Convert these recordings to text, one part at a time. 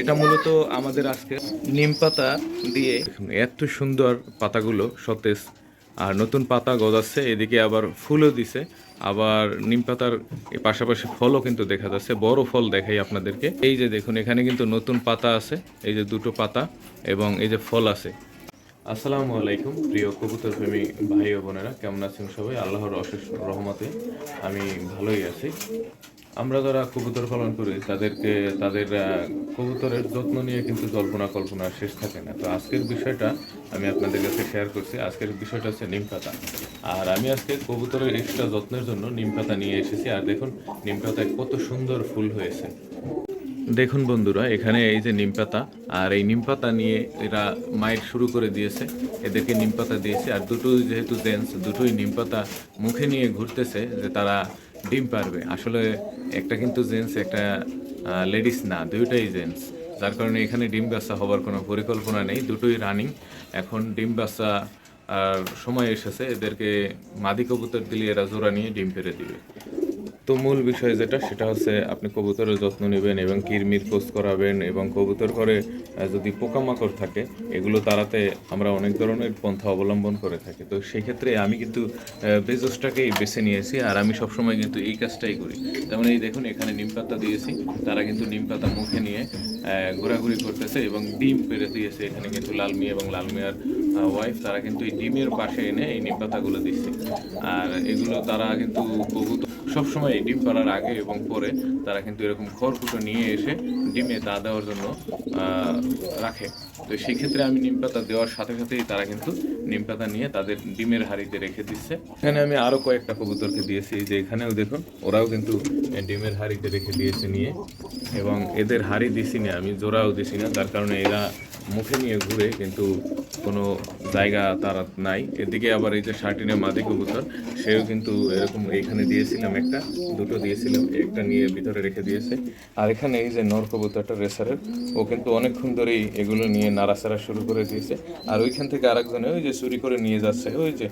এটা মূলত আমাদের আজকে নিম পাতা দিয়ে। এত সুন্দর পাতাগুলো সতেজ, আর নতুন পাতা গজাচ্ছে, এদিকে আবার ফুলও দিছে। আবার নিম পাতার পাশাপাশি ফলও কিন্তু দেখা যাচ্ছে, বড় ফল দেখাই আপনাদেরকে। এই যে দেখুন, এখানে কিন্তু নতুন পাতা আছে, এই যে দুটো পাতা এবং এই যে ফল আছে। আসসালামু আলাইকুম, প্রিয় কবুতর প্রেমী ভাই ও বোনেরা, কেমন আছেন সবাই? আল্লাহর অশেষ রহমতে আমি ভালোই আছি। আমরা যারা কবুতর পালন করি, তাদেরকে, তাদের কবুতরের যত্ন নিয়ে কিন্তু জল্পনা কল্পনা শেষ থাকে না। তো আজকের বিষয়টা আমি আপনাদের কাছে শেয়ার করছি। আজকের বিষয়টা হচ্ছে নিম পাতা। আর আমি আজকে কবুতরের এক্সট্রা যত্নের জন্য নিম পাতা নিয়ে এসেছি। আর দেখুন, নিম পাতায় কত সুন্দর ফুল হয়েছে। দেখুন বন্ধুরা, এখানে এই যে নিম পাতা, আর এই নিম পাতা নিয়ে এরা মাইট শুরু করে দিয়েছে। এদেরকে নিম পাতা দিয়েছে। আর দুটো যেহেতু জেন্টস দুটোই নিম পাতা মুখে নিয়ে ঘুরতেছে যে তারা ডিম পারবে। আসলে একটা কিন্তু জেন্টস, একটা লেডিস না, দুইটাই জেন্টস। যার কারণে এখানে ডিম বাচ্চা হবার কোনো পরিকল্পনা নেই, দুটোই রানিং এখন ডিম বাচ্চা সময় এসেছে, এদেরকে মাদি কবুতর দিলে এরা জোড়া নিয়ে ডিম পেরে দিবে। তো মূল বিষয় যেটা, সেটা হচ্ছে আপনি কবুতরের যত্ন নেবেন এবং কিরমির খোঁজ করাবেন এবং কবুতর করে যদি পোকামাকড় থাকে, এগুলো তাড়াতে আমরা অনেক ধরনের পন্থা অবলম্বন করে থাকি। তো সেই ক্ষেত্রে আমি কিন্তু বেজসটাকেই বেছে নিয়েছি আর আমি সবসময় কিন্তু এই কাজটাই করি। যেমন এই দেখুন, এখানে নিম পাতা দিয়েছি, তারা কিন্তু নিম পাতা মুখে নিয়ে ঘোরাঘুরি করতেছে এবং ডিম পেরে দিয়েছে এখানে কিন্তু লাল মিয়া এবং লাল মিয়ার ওয়াইফ তারা কিন্তু এই ডিমের পাশে এনে এই নিম পাতাগুলো দিচ্ছে। আর এগুলো তারা কিন্তু কবুতর সবসময় ডিম পাড়ার আগে এবং পরে তারা কিন্তু এরকম খড়কুটো নিয়ে এসে ডিমে দা দেওয়ার জন্য রাখে। তো সেক্ষেত্রে আমি নিম পাতা দেওয়ার সাথে সাথেই তারা কিন্তু নিম পাতা নিয়ে তাদের ডিমের হাড়িতে রেখে দিচ্ছে। এখানে আমি আরও কয়েকটা কবুতরকে দিয়েছি যে এখানেও দেখুন, ওরাও কিন্তু ডিমের হাড়িতে রেখে দিয়েছে নিয়ে। এবং এদের হাড়ি দিছি না, আমি জোড়াও দিছি না। তার কারণে এরা মুখে নিয়ে ঘুরে, কিন্তু কোনো জায়গা তার নাই। এদিকে আবার এই যে শার্টিনে মাদি কবুতর, সেও কিন্তু এরকম এখানে দিয়েছিলাম একটা, দুটো দিয়েছিলাম, একটা নিয়ে ভিতরে রেখে দিয়েছে। আর এখানে এই যে নর কবুতরটা রেসারের, ও কিন্তু অনেকক্ষণ ধরেই এগুলো নিয়ে নাড়াচাড়া শুরু করে দিয়েছে। আর ওইখান থেকে আরেকজনে ওই যে চুরি করে নিয়ে যাচ্ছে, ওই যে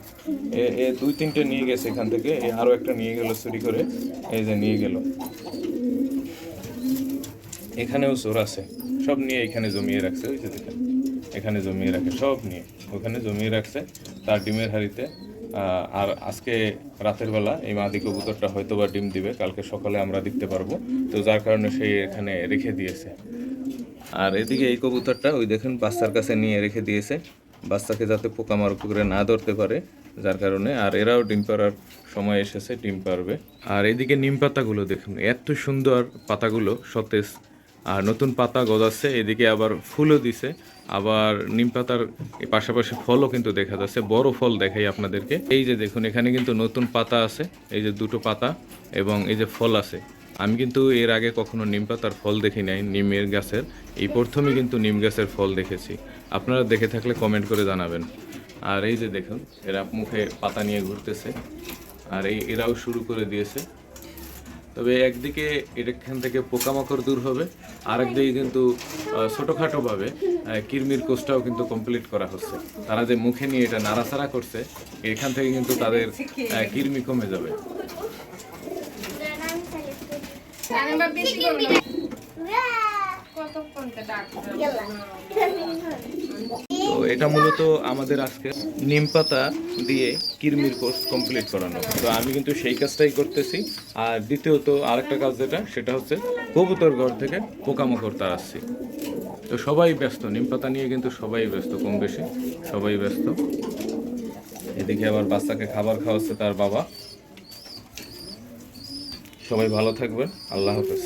এ দুই তিনটে নিয়ে গেছে এখান থেকে, এ আরও একটা নিয়ে গেল চুরি করে, এই যে নিয়ে গেল। এখানেও চোর আছে। সব নিয়ে এখানে জমিয়ে রাখছে, ওই যে দেখেন। এখানে জমিয়ে রাখে, সব নিয়ে। ওখানে জমিয়ে রাখছে, তার ডিমের হাড়িতে। আর আজকে রাতের বেলা এই মাদি কবুতরটা হয়তো বা ডিম দিবে, কালকে সকালে আমরা দেখতে পারব। তো যার কারণে সে এখানে রেখে দিয়েছে। আর এদিকে এই কবুতরটা, ওই দেখেন, বাচ্চার কাছে নিয়ে রেখে দিয়েছে। বাচ্চাকে যাতে পোকামাকড় করে না ধরতে পারে, যার কারণে। আর এরাও ডিম পাড়ার সময় এসেছে, ডিম পারবে আর এদিকে নিম পাতাগুলো দেখুন, এত সুন্দর পাতাগুলো, সতেজ। আর নতুন পাতা গজাচ্ছে, এদিকে আবার ফুলও দিছে, আবার নিম পাতার পাশাপাশি ফলও কিন্তু দেখা যাচ্ছে, বড় ফল দেখাই আপনাদেরকে। এই যে দেখুন, এখানে কিন্তু নতুন পাতা আছে, এই যে দুটো পাতা এবং এই যে ফল আছে। আমি কিন্তু এর আগে কখনো নিম পাতার ফল দেখি নাই, নিমের গাছের, এই প্রথমে কিন্তু নিম গাছের ফল দেখেছি। আপনারা দেখে থাকলে কমেন্ট করে জানাবেন। আর এই যে দেখুন, এরা মুখে পাতা নিয়ে ঘুরতেছে, আর এই এরাও শুরু করে দিয়েছে। তবে একদিকে এখান থেকে পোকামাকড় দূর হবে আর একদিকে কিন্তু ছোটোখাটোভাবে কিরমির কোষটাও কিন্তু কমপ্লিট করা হচ্ছে। তারা যে মুখে নিয়ে এটা নাড়াচাড়া করছে এখান থেকে কিন্তু তাদের কিরমি কমে যাবে। কতক্ষণ? তো এটা মূলত আমাদের আজকে নিম পাতা দিয়ে কিরমির কোর্স কমপ্লিট করানো। তো আমি কিন্তু সেই কাজটাই করতেছি। আর দ্বিতীয়ত আরেকটা কাজ যেটা, সেটা হচ্ছে কবুতর ঘর থেকে পোকামাকড় তাড়াচ্ছি। তো সবাই ব্যস্ত, নিম পাতা নিয়ে কিন্তু সবাই ব্যস্ত কম বেশি, সবাই ব্যস্ত। এদিকে আবার বাচ্চাকে খাবার খাওয়াচ্ছে তার বাবা। সবাই ভালো থাকবেন, আল্লাহ হাফেজ।